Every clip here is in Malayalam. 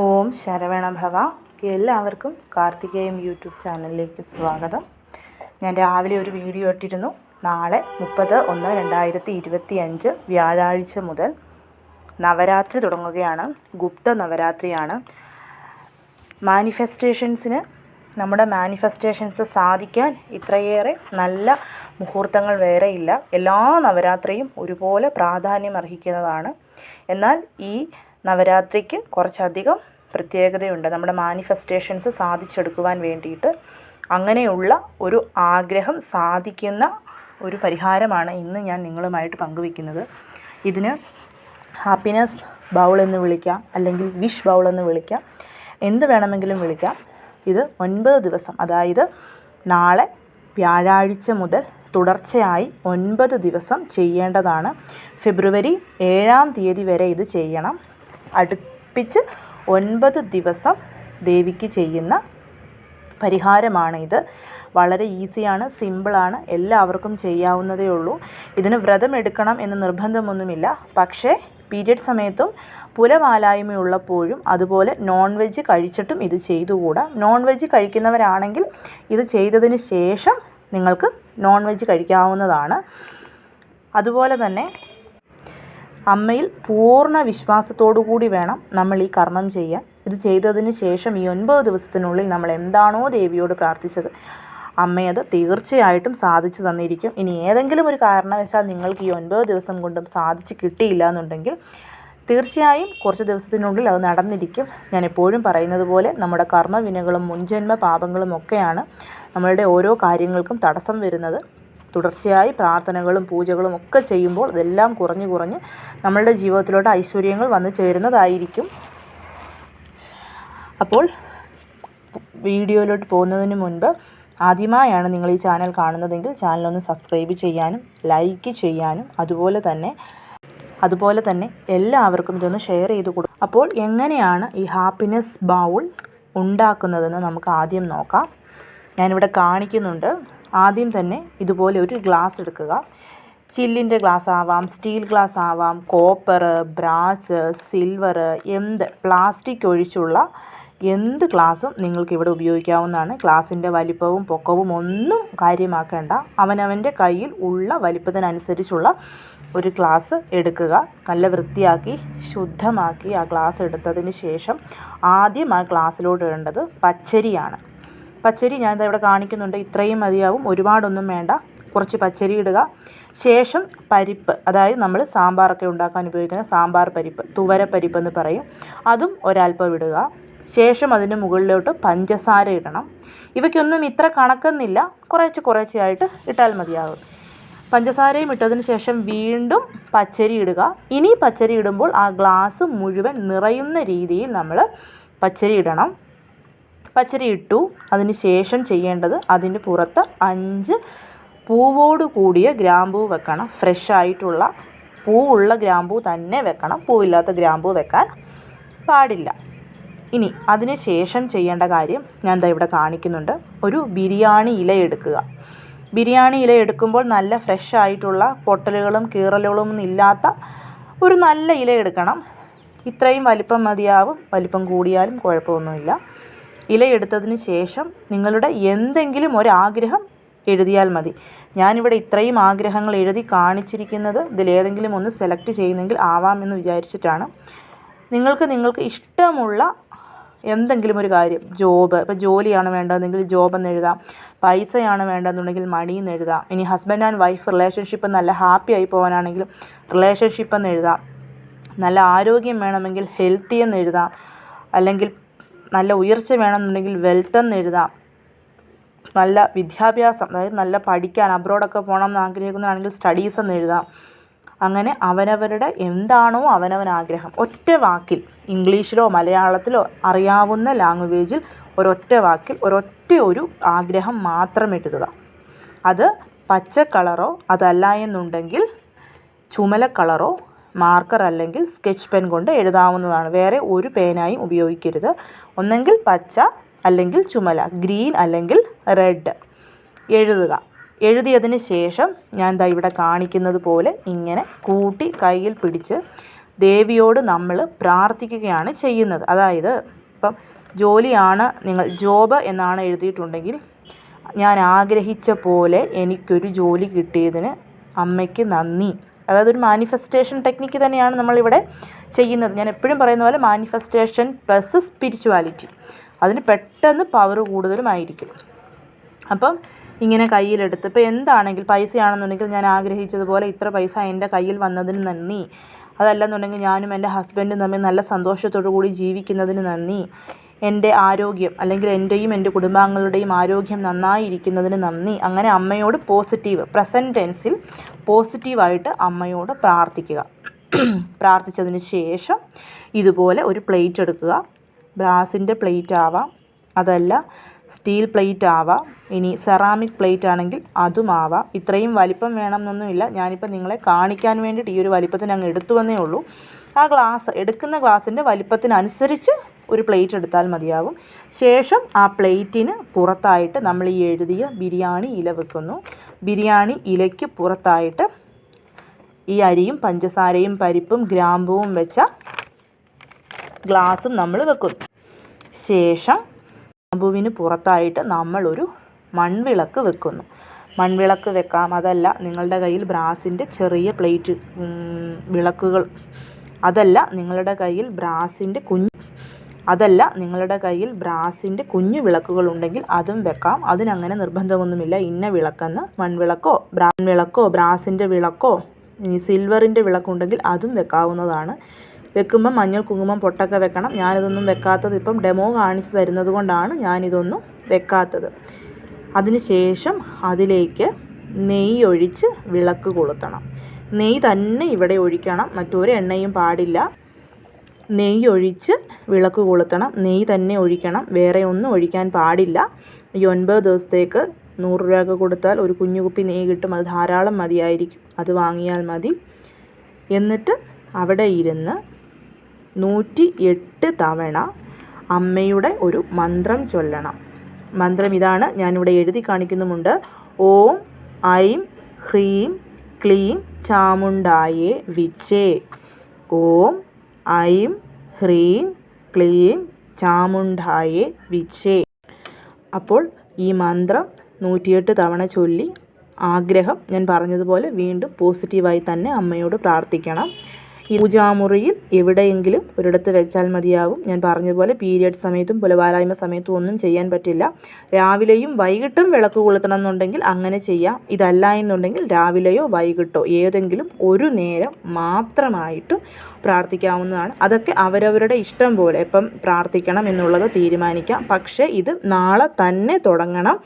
ഓം ശരവണ ഭവ എല്ലാവർക്കും കാർത്തികേയം യൂട്യൂബ് ചാനലിലേക്ക് സ്വാഗതം. ഞാൻ രാവിലെ ഒരു വീഡിയോ ഇട്ടിരുന്നു. നാളെ മുപ്പത് ഒന്ന് രണ്ടായിരത്തി ഇരുപത്തി അഞ്ച് വ്യാഴാഴ്ച മുതൽ നവരാത്രി തുടങ്ങുകയാണ്. ഗുപ്ത നവരാത്രിയാണ്. മാനിഫെസ്റ്റേഷൻസിന് നമ്മുടെ മാനിഫെസ്റ്റേഷൻസ് സാധിക്കാൻ ഇത്രയേറെ നല്ല മുഹൂർത്തങ്ങൾ വേറെയില്ല എല്ലാ നവരാത്രിയും ഒരുപോലെ പ്രാധാന്യം അർഹിക്കുന്നതാണ് എന്നാൽ ഈ നവരാത്രിക്ക് കുറച്ചധികം പ്രത്യേകതയുണ്ട്. നമ്മുടെ മാനിഫെസ്റ്റേഷൻസ് സാധിച്ചെടുക്കുവാൻ വേണ്ടിയിട്ട് അങ്ങനെയുള്ള ഒരു ആഗ്രഹം സാധിക്കുന്ന ഒരു പരിഹാരമാണ് ഇന്ന് ഞാൻ നിങ്ങളുമായിട്ട് പങ്കുവെക്കുന്നത്. ഇതിന് ഹാപ്പിനെസ് ബൗൾ എന്ന് വിളിക്കാം അല്ലെങ്കിൽ വിഷ് ബൗൾ എന്ന് വിളിക്കാം എന്ത് വേണമെങ്കിലും വിളിക്കാം. ഇത് ഒൻപത് ദിവസം അതായത് നാളെ വ്യാഴാഴ്ച മുതൽ തുടർച്ചയായി ഒൻപത് ദിവസം ചെയ്യേണ്ടതാണ്. ഫെബ്രുവരി ഏഴാം തീയതി വരെ ഇത് ചെയ്യണം. അടുപ്പിച്ച് ഒൻപത് ദിവസം ദേവിക്ക് ചെയ്യുന്ന പരിഹാരമാണ് ഇത് വളരെ ഈസിയാണ് സിമ്പിളാണ് എല്ലാവർക്കും ചെയ്യാവുന്നതേ ഉള്ളൂ. ഇതിന് വ്രതം എടുക്കണം എന്ന് നിർബന്ധമൊന്നുമില്ല. പക്ഷേ പീരിയഡ് സമയത്തും പുലമാലായ്മയുള്ളപ്പോഴും അതുപോലെ നോൺ വെജ് കഴിച്ചിട്ടും ഇത് ചെയ്തുകൂടാ. നോൺ വെജ് കഴിക്കുന്നവരാണെങ്കിൽ ഇത് ചെയ്തതിന് ശേഷം നിങ്ങൾക്ക് നോൺ വെജ് കഴിക്കാവുന്നതാണ്. അതുപോലെ തന്നെ അമ്മയിൽ പൂർണ വിശ്വാസത്തോടു കൂടി വേണം നമ്മൾ ഈ കർമ്മം ചെയ്യാൻ. ഇത് ചെയ്തതിന് ശേഷം ഈ ഒൻപത് ദിവസത്തിനുള്ളിൽ നമ്മൾ എന്താണോ ദേവിയോട് പ്രാർത്ഥിച്ചത്. അമ്മയത് തീർച്ചയായിട്ടും സാധിച്ചു തന്നിരിക്കും. ഇനി ഏതെങ്കിലും ഒരു കാരണവശാൽ നിങ്ങൾക്ക് ഈ ഒൻപത് ദിവസം കൊണ്ടും സാധിച്ച് കിട്ടിയില്ല എന്നുണ്ടെങ്കിൽ തീർച്ചയായും കുറച്ച് ദിവസത്തിനുള്ളിൽ അത് നടന്നിരിക്കും. ഞാൻ എപ്പോഴും പറയുന്നത് പോലെ നമ്മുടെ കർമ്മവിനകളും മുൻജന്മ പാപങ്ങളും ഒക്കെയാണ് നമ്മളുടെ ഓരോ കാര്യങ്ങൾക്കും തടസ്സം വരുന്നത്. തുടർച്ചയായി പ്രാർത്ഥനകളും പൂജകളും ഒക്കെ ചെയ്യുമ്പോൾ ഇതെല്ലാം കുറഞ്ഞു കുറഞ്ഞ് നമ്മളുടെ ജീവിതത്തിലോട്ട് ഐശ്വര്യങ്ങൾ വന്നു ചേരുന്നതായിരിക്കും. അപ്പോൾ വീഡിയോയിലോട്ട് പോകുന്നതിന് മുൻപ് ആദ്യമായാണ് നിങ്ങൾ ഈ ചാനൽ കാണുന്നതെങ്കിൽ ചാനലൊന്ന് സബ്സ്ക്രൈബ് ചെയ്യാനും ലൈക്ക് ചെയ്യാനും അതുപോലെ തന്നെ അതുപോലെ തന്നെ എല്ലാവർക്കും ഇതൊന്ന് ഷെയർ ചെയ്ത് കൊടുക്കും അപ്പോൾ എങ്ങനെയാണ് ഈ ഹാപ്പിനെസ് ബൗൾ ഉണ്ടാക്കുന്നതെന്ന് നമുക്ക് ആദ്യം നോക്കാം. ഞാനിവിടെ കാണിക്കുന്നുണ്ട്. ആദ്യം തന്നെ ഇതുപോലെ ഒരു ഗ്ലാസ് എടുക്കുക. ചില്ലിന്റെ ഗ്ലാസ് ആവാം സ്റ്റീൽ ഗ്ലാസ് ആവാം കോപ്പർ ബ്രാസ് സിൽവർ എന്ത് പ്ലാസ്റ്റിക് ഒഴിച്ചുള്ള എന്ത് ഗ്ലാസും നിങ്ങൾക്ക് ഇവിടെ ഉപയോഗിക്കാവുന്നതാണ്. ഗ്ലാസിന്റെ വലിപ്പവും പൊക്കവും ഒന്നും കാര്യമാക്കേണ്ട. അവനവന്റെ കയ്യിൽ ഉള്ള വലിപ്പത്തിനനുസരിച്ചുള്ള ഒരു ഗ്ലാസ് എടുക്കുക. നല്ല വൃത്തിയാക്കി ശുദ്ധമാക്കി ആ ഗ്ലാസ് എടുത്തതിന് ശേഷം ആദ്യം ആ ഗ്ലാസ്സിലോട്ട് ഇടേണ്ടത് പച്ചരിയാണ്. പച്ചരി ഞാൻ ഇവിടെ കാണിക്കുന്നുണ്ട്. ഇത്രയും മതിയാവും. ഒരുപാടൊന്നും വേണ്ട. കുറച്ച് പച്ചരി ഇടുക. ശേഷം പരിപ്പ് അതായത് നമ്മൾ സാമ്പാറൊക്കെ ഉണ്ടാക്കാൻ ഉപയോഗിക്കുന്ന സാമ്പാർ പരിപ്പ് തുവര പരിപ്പ് എന്ന് പറയും. അതും ഒരല്പം ഇടുക. ശേഷം അതിന് മുകളിലോട്ട് പഞ്ചസാര ഇടണം. ഇവയ്ക്കൊന്നും ഇത്ര കണക്കെന്നില്ല കുറേശ്ശെ കുറേശ്ശെയായിട്ട് ഇട്ടാൽ മതിയാകും പഞ്ചസാരയും ഇട്ടതിന് ശേഷം വീണ്ടും പച്ചരി ഇടുക. ഇനി പച്ചരി ഇടുമ്പോൾ ആ ഗ്ലാസ് മുഴുവൻ നിറയുന്ന രീതിയിൽ നമ്മൾ പച്ചരി ഇടണം. പച്ചരി ഇട്ടു. അതിന് ശേഷം ചെയ്യേണ്ടത് അതിന് പുറത്ത് അഞ്ച് പൂവോട് കൂടിയ ഗ്രാമ്പൂ വെക്കണം. ഫ്രഷ് ആയിട്ടുള്ള പൂവുള്ള ഗ്രാമ്പൂ തന്നെ വെക്കണം. പൂവില്ലാത്ത ഗ്രാമ്പൂ വെക്കാൻ പാടില്ല. ഇനി അതിന് ശേഷം ചെയ്യേണ്ട കാര്യം ഞാൻ ദാ ഇവിടെ കാണിക്കുന്നുണ്ട്. ഒരു ബിരിയാണി ഇല എടുക്കുക. ബിരിയാണി ഇല എടുക്കുമ്പോൾ നല്ല ഫ്രഷ് ആയിട്ടുള്ള പൊട്ടലുകളും കീറലുകളും ഒന്നും ഇല്ലാത്ത ഒരു നല്ല ഇല എടുക്കണം. ഇത്രയും വലിപ്പം മതിയാവും. വലിപ്പം കൂടിയാലും കുഴപ്പമൊന്നുമില്ല. ഇല എടുത്തതിന് ശേഷം നിങ്ങളുടെ എന്തെങ്കിലും ഒരാഗ്രഹം എഴുതിയാൽ മതി. ഞാനിവിടെ ഇത്രയും ആഗ്രഹങ്ങൾ എഴുതി കാണിച്ചിരിക്കുന്നത് ഇതിലേതെങ്കിലും ഒന്ന് സെലക്ട് ചെയ്യുന്നെങ്കിൽ ആവാമെന്ന് വിചാരിച്ചിട്ടാണ്. നിങ്ങൾക്ക് നിങ്ങൾക്ക് ഇഷ്ടമുള്ള എന്തെങ്കിലും ഒരു കാര്യം ജോബ് ഇപ്പോൾ ജോലിയാണ് വേണ്ടതെങ്കിൽ ജോബ് എന്ന് എഴുതാം. പൈസയാണ് വേണ്ടതെന്നുണ്ടെങ്കിൽ മണി എന്ന് എഴുതാം. ഇനി ഹസ്ബൻഡ് ആൻഡ് വൈഫ് റിലേഷൻഷിപ്പ് നല്ല ഹാപ്പി ആയി പോകാനാണെങ്കിൽ റിലേഷൻഷിപ്പ് എന്ന് എഴുതാം. നല്ല ആരോഗ്യം വേണമെങ്കിൽ ഹെൽത്തി എന്ന് എഴുതാം. അല്ലെങ്കിൽ നല്ല ഉയർച്ച വേണമെന്നുണ്ടെങ്കിൽ വെൽത്ത് എന്ന് എഴുതാം. നല്ല വിദ്യാഭ്യാസം അതായത് നല്ല പഠിക്കാൻ അബ്രോഡൊക്കെ പോകണം എന്ന് ആഗ്രഹിക്കുന്നതാണെങ്കിൽ സ്റ്റഡീസ് എന്ന് എഴുതാം. അങ്ങനെ അവനവരുടെ എന്താണോ അവനവൻ ആഗ്രഹം. ഒറ്റ വാക്കിൽ ഇംഗ്ലീഷിലോ മലയാളത്തിലോ അറിയാവുന്ന ലാംഗ്വേജിൽ ഒരൊറ്റ വാക്കിൽ ഒരൊറ്റ ഒരു ആഗ്രഹം മാത്രം എഴുതുക. അത് പച്ച കളറോ അതല്ല എന്നുണ്ടെങ്കിൽ ചുമല കളറോ മാർക്കർ അല്ലെങ്കിൽ സ്കെച്ച് പെൻ കൊണ്ട് എഴുതാവുന്നതാണ്. വേറെ ഒരു പേനായും ഉപയോഗിക്കരുത്. ഒന്നെങ്കിൽ പച്ച അല്ലെങ്കിൽ ചുമല ഗ്രീൻ അല്ലെങ്കിൽ റെഡ് എഴുതുക. എഴുതിയതിന് ശേഷം ഞാൻ ദാ ഇവിടെ കാണിക്കുന്നത് പോലെ ഇങ്ങനെ കൂട്ടി കയ്യിൽ പിടിച്ച് ദേവിയോട് നമ്മൾ പ്രാർത്ഥിക്കുകയാണ് ചെയ്യുന്നത്. അതായത് ഇപ്പം ജോലിയാണ് നിങ്ങൾ ജോബ് എന്നാണ് എഴുതിയിട്ടുണ്ടെങ്കിൽ ഞാൻ ആഗ്രഹിച്ച പോലെ എനിക്കൊരു ജോലി കിട്ടിയതിന് അമ്മയ്ക്ക് നന്ദി. അതായത് ഒരു മാനിഫെസ്റ്റേഷൻ ടെക്നിക്ക് തന്നെയാണ് നമ്മളിവിടെ ചെയ്യുന്നത്. ഞാൻ എപ്പോഴും പറയുന്ന പോലെ മാനിഫെസ്റ്റേഷൻ പ്ലസ് സ്പിരിച്വാലിറ്റി അതിന് പെട്ടെന്ന് പവർ കൂടുതലുമായിരിക്കും. അപ്പം ഇങ്ങനെ കയ്യിലെടുത്ത് ഇപ്പോൾ എന്താണെങ്കിൽ പൈസയാണെന്നുണ്ടെങ്കിൽ ഞാൻ ആഗ്രഹിച്ചതുപോലെ ഇത്ര പൈസ എന്റെ കയ്യിൽ വന്നതിന് നന്ദി. അതല്ലെന്നുണ്ടെങ്കിൽ ഞാനും എന്റെ ഹസ്ബൻഡും തമ്മിൽ നല്ല സന്തോഷത്തോടു കൂടി ജീവിക്കുന്നതിന് നന്ദി. എന്റെ ആരോഗ്യം അല്ലെങ്കിൽ എന്റെയും എന്റെ കുടുംബാംഗങ്ങളുടെയും ആരോഗ്യം നന്നായിരിക്കുന്നതിന് നന്ദി. അങ്ങനെ അമ്മയോട് പോസിറ്റീവ് പ്രസന്റ് ടെൻസിൽ പോസിറ്റീവായിട്ട് അമ്മയോട് പ്രാർത്ഥിക്കുക. പ്രാർത്ഥിച്ചതിന് ശേഷം ഇതുപോലെ ഒരു പ്ലേറ്റ് എടുക്കുക. ബ്രാസിന്റെ പ്ലേറ്റ് ആവാം. അതല്ല സ്റ്റീൽ പ്ലേറ്റ് ആവാം. ഇനി സെറാമിക് പ്ലേറ്റ് ആണെങ്കിൽ അതും ആവാം. ഇത്രയും വലിപ്പം വേണമെന്നൊന്നുമില്ല. ഞാനിപ്പോൾ നിങ്ങളെ കാണിക്കാൻ വേണ്ടിയിട്ട് ഈ ഒരു വലിപ്പത്തിന് അങ്ങ് എടുത്തു വന്നേ ഉള്ളൂ. ആ ഗ്ലാസ് എടുക്കുന്ന ഗ്ലാസിന്റെ വലിപ്പത്തിനനുസരിച്ച് ഒരു പ്ലേറ്റ് എടുത്താൽ മതിയാവും. ശേഷം ആ പ്ലേറ്റിന് പുറത്തായിട്ട് നമ്മൾ ഈ എഴുതിയ ബിരിയാണി ഇല വെക്കുന്നു. ബിരിയാണി ഇലയ്ക്ക് പുറത്തായിട്ട് ഈ അരിയും പഞ്ചസാരയും പരിപ്പും ഗ്രാമ്പുവും വെച്ച ഗ്ലാസും നമ്മൾ വെക്കുന്നു. ശേഷം ഗ്രാമ്പുവിന് പുറത്തായിട്ട് നമ്മളൊരു മൺവിളക്ക് വെക്കുന്നു. മൺവിളക്ക് വെക്കാം. അതല്ല നിങ്ങളുടെ കയ്യിൽ ബ്രാസിന്റെ ചെറിയ പ്ലേറ്റ് വിളക്കുകൾ. അതല്ല നിങ്ങളുടെ കയ്യിൽ ബ്രാസിന്റെ കുഞ്ഞ് അതല്ല നിങ്ങളുടെ കയ്യിൽ ബ്രാസിന്റെ കുഞ്ഞു വിളക്കുകൾ ഉണ്ടെങ്കിൽ അതും വെക്കാം. അതിനങ്ങനെ നിർബന്ധമൊന്നുമില്ല. ഇന്ന വിളക്കെന്ന് മൺവിളക്കോ ബ്രാൻ വിളക്കോ ബ്രാസിന്റെ വിളക്കോ സിൽവറിന്റെ വിളക്കുണ്ടെങ്കിൽ അതും വെക്കാവുന്നതാണ്. വെക്കുമ്പം മഞ്ഞൾ കുങ്കുമം പൊട്ടൊക്കെ വെക്കണം. ഞാനിതൊന്നും വെക്കാത്തത് ഇപ്പം ഡെമോ കാണിച്ച് തരുന്നത് കൊണ്ടാണ് ഞാനിതൊന്നും വെക്കാത്തത്. അതിനുശേഷം അതിലേക്ക് നെയ്യ് ഒഴിച്ച് വിളക്ക് കൊളുത്തണം. നെയ്യ് തന്നെ ഇവിടെ ഒഴിക്കണം. മറ്റൊരു എണ്ണയും പാടില്ല. നെയ്യ് ഒഴിച്ച് വിളക്ക് കൊളുത്തണം. നെയ്യ് തന്നെ ഒഴിക്കണം. വേറെ ഒന്നും ഒഴിക്കാൻ പാടില്ല. ഈ ഒൻപത് ദിവസത്തേക്ക് നൂറ് രൂപയൊക്കെ കൊടുത്താൽ ഒരു കുഞ്ഞു കുപ്പി നെയ്യ് കിട്ടും. അത് ധാരാളം മതിയായിരിക്കും. അത് വാങ്ങിയാൽ മതി. എന്നിട്ട് അവിടെ ഇരുന്ന് നൂറ്റി എട്ട് തവണ അമ്മയുടെ ഒരു മന്ത്രം ചൊല്ലണം. മന്ത്രം ഇതാണ് ഞാനിവിടെ എഴുതി കാണിക്കുന്നുമുണ്ട്. ഓം ഐം ഹ്രീം ക്ലീം ചാമുണ്ടായേ വിച്ചേ ഓം ഐം ഹ്രീം ക്ലീം ചാമുണ്ടായെ വിച്ചേ. അപ്പോൾ ഈ മന്ത്രം നൂറ്റിയെട്ട് തവണ ചൊല്ലി ആഗ്രഹം ഞാൻ പറഞ്ഞതുപോലെ വീണ്ടും പോസിറ്റീവായി തന്നെ അമ്മയോട് പ്രാർത്ഥിക്കണം. പൂജാമുറിയിൽ എവിടെയെങ്കിലും ഒരിടത്ത് വെച്ചാൽ മതിയാവും. ഞാൻ പറഞ്ഞതുപോലെ പീരിയഡ് സമയത്തും പുലവാലായ്മ സമയത്തും ഒന്നും ചെയ്യാൻ പറ്റില്ല. രാവിലെയും വൈകിട്ടും വിളക്ക് കൊളുത്തണം എന്നുണ്ടെങ്കിൽ അങ്ങനെ ചെയ്യാം. ഇതല്ല എന്നുണ്ടെങ്കിൽ രാവിലെയോ വൈകിട്ടോ ഏതെങ്കിലും ഒരു നേരം മാത്രമായിട്ടും പ്രാർത്ഥിക്കാവുന്നതാണ്. അതൊക്കെ അവരവരുടെ ഇഷ്ടം പോലെ ഇപ്പം പ്രാർത്ഥിക്കണം എന്നുള്ളത് തീരുമാനിക്കാം. പക്ഷേ ഇത് നാളെ തന്നെ തുടങ്ങണം.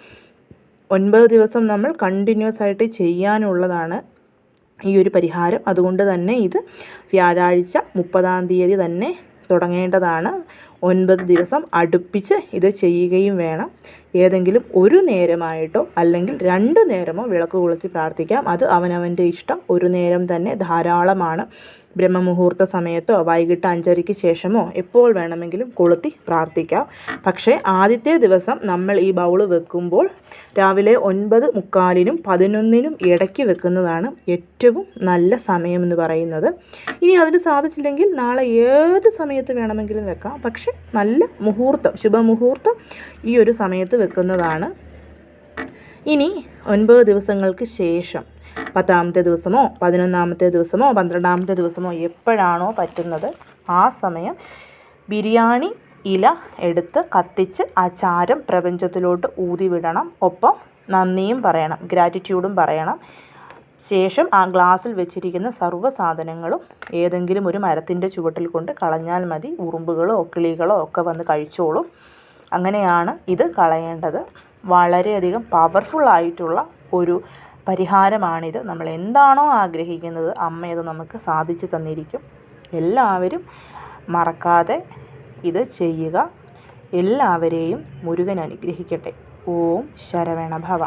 ഒൻപത് ദിവസം നമ്മൾ കണ്ടിന്യൂസ് ആയിട്ട് ചെയ്യാനുള്ളതാണ് ഈ ഒരു പരിഹാരം അതുകൊണ്ട് തന്നെ ഇത് വ്യാഴാഴ്ച മുപ്പതാം തീയതി തന്നെ തുടങ്ങേണ്ടതാണ്. ഒൻപത് ദിവസം അടുപ്പിച്ച് ഇത് ചെയ്യുകയും വേണം. ഏതെങ്കിലും ഒരു നേരമായിട്ടോ അല്ലെങ്കിൽ രണ്ട് നേരമോ വിളക്ക് കൊളുത്തി പ്രാർത്ഥിക്കാം. അത് അവനവന്റെ ഇഷ്ടം. ഒരു നേരം തന്നെ ധാരാളമാണ്. ബ്രഹ്മമുഹൂർത്ത സമയത്തോ വൈകിട്ട് അഞ്ചരയ്ക്ക് ശേഷമോ എപ്പോൾ വേണമെങ്കിലും കൊളുത്തി പ്രാർത്ഥിക്കാം. പക്ഷേ ആദ്യത്തെ ദിവസം നമ്മൾ ഈ ബൗൾ വെക്കുമ്പോൾ രാവിലെ ഒൻപത് മുക്കാലിനും പതിനൊന്നിനും ഇടയ്ക്ക് വെക്കുന്നതാണ് ഏറ്റവും നല്ല സമയമെന്ന് പറയുന്നത്. ഇനി അതിന് സാധിച്ചില്ലെങ്കിൽ നാളെ ഏത് സമയത്ത് വേണമെങ്കിലും വെക്കാം. പക്ഷേ നല്ല മുഹൂർത്തം ശുഭമുഹൂർത്തം ഈ ഒരു സമയത്ത് വെക്കുന്നതാണ്. ഇനി ഒൻപത് ദിവസങ്ങൾക്ക് ശേഷം പത്താമത്തെ ദിവസമോ പതിനൊന്നാമത്തെ ദിവസമോ പന്ത്രണ്ടാമത്തെ ദിവസമോ എപ്പോഴാണോ പറ്റുന്നത് ആ സമയം ബിരിയാണി ഇല എടുത്ത് കത്തിച്ച് ആ ചാരം പ്രപഞ്ചത്തിലോട്ട് ഊതി വിടണം. ഒപ്പം നന്ദിയും പറയണം ഗ്രാറ്റിറ്റ്യൂഡും പറയണം. ശേഷം ആ ഗ്ലാസ്സിൽ വെച്ചിരിക്കുന്ന സർവ സാധനങ്ങളും ഏതെങ്കിലും ഒരു മരത്തിന്റെ ചുവട്ടിൽ കൊണ്ട് കളഞ്ഞാൽ മതി. ഉറുമ്പുകളോ കിളികളോ ഒക്കെ വന്ന് കഴിച്ചോളും. അങ്ങനെയാണ് ഇത് കളയേണ്ടത്. വളരെയധികം പവർഫുള്ളായിട്ടുള്ള ഒരു പരിഹാരമാണിത്. നമ്മൾ എന്താണോ ആഗ്രഹിക്കുന്നത് അമ്മ ഇത് നമുക്ക് സാധിച്ചു തന്നിരിക്കും. എല്ലാവരും മറക്കാതെ ഇത് ചെയ്യുക. എല്ലാവരെയും മുരുകൻ അനുഗ്രഹിക്കട്ടെ. ഓം ശരവണ ഭവ